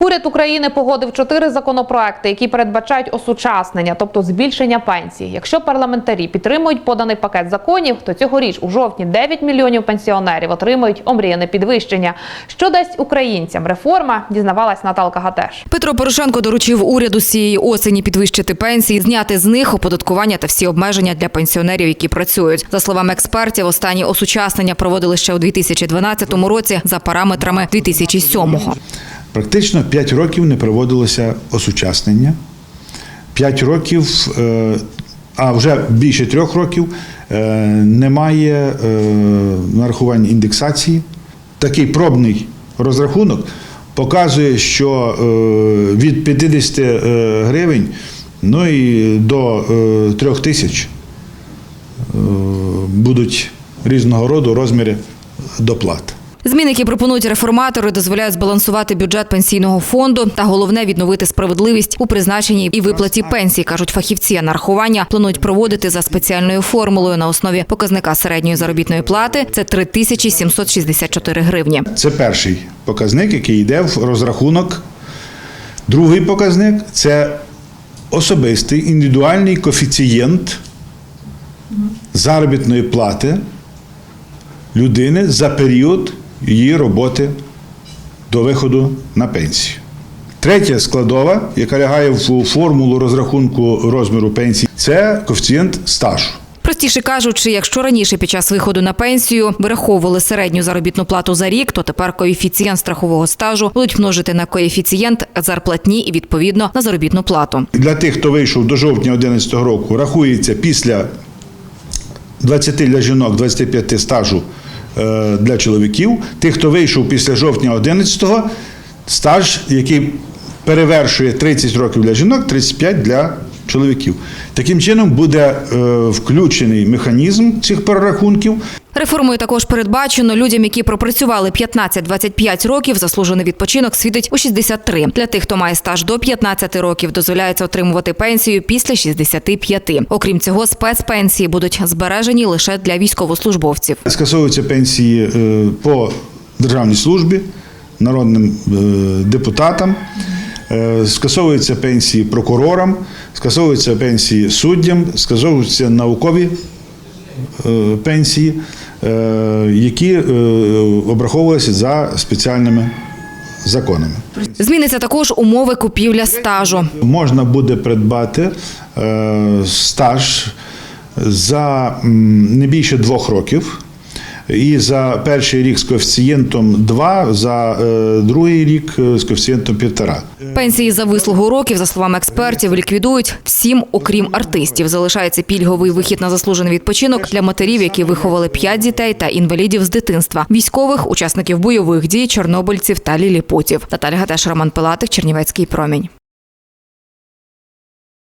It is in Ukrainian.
Уряд України погодив чотири законопроекти, які передбачають осучаснення, тобто збільшення пенсій. Якщо парламентарі підтримують поданий пакет законів, то цьогоріч у жовтні 9 мільйонів пенсіонерів отримають омріяне підвищення. Що дасть українцям реформа? Дізнавалась Наталка Гатеш. Петро Порошенко доручив уряду цієї осені підвищити пенсії, зняти з них оподаткування та всі обмеження для пенсіонерів, які працюють. За словами експертів, останні осучаснення проводили ще у 2012 році за параметрами 2007-го. Практично 5 років не проводилося осучаснення. 5 років, е, а вже більше трьох років е, немає е, нарахування індексації. Такий пробний розрахунок показує, що від 50 е, гривень ну і до 3 тисяч будуть різного роду розміри доплат. Зміни, які пропонують реформатори, дозволяють збалансувати бюджет пенсійного фонду та головне відновити справедливість у призначенні і виплаті пенсій, кажуть фахівці. Нарахування планують проводити за спеціальною формулою на основі показника середньої заробітної плати. Це 3764 гривні. Це перший показник, який йде в розрахунок. Другий показник це особистий індивідуальний коефіцієнт заробітної плати людини за період її роботи до виходу на пенсію. Третя складова, яка лягає в формулу розрахунку розміру пенсії, це коефіцієнт стажу. Простіше кажучи, якщо раніше під час виходу на пенсію вираховували середню заробітну плату за рік, то тепер коефіцієнт страхового стажу будуть множити на коефіцієнт зарплатні і відповідно на заробітну плату. Для тих, хто вийшов до жовтня 2011 року, рахується після 20 для жінок, 25 стажу для чоловіків. Тих, хто вийшов після жовтня 2011, стаж, який перевершує 30 років для жінок, 35 для чоловіків. Таким чином буде е, включений механізм цих перерахунків. Реформою також передбачено людям, які пропрацювали 15-25 років, заслужений відпочинок світить у 63. Для тих, хто має стаж до 15 років, дозволяється отримувати пенсію після 65. Окрім цього, спецпенсії будуть збережені лише для військовослужбовців. Скасовуються пенсії е, по державній службі, народним е, депутатам, скасовуються пенсії прокурорам, скасовуються пенсії суддям, скасовуються наукові е, пенсії, е, які е, обраховувалися за спеціальними законами. Зміниться також умови купівля стажу. Можна буде придбати е, стаж за не більше двох років. І за перший рік з коефіцієнтом 2, за е, другий рік е, з коефіцієнтом 1,5. Пенсії за вислугу років, за словами експертів, ліквідують всім, окрім артистів. Залишається пільговий вихід на заслужений відпочинок для матерів, які виховали п'ять дітей та інвалідів з дитинства, військових, учасників бойових дій, чорнобильців та ліліпутів. Наталя Гатеш, Роман Пилатик, Чернівецький промінь.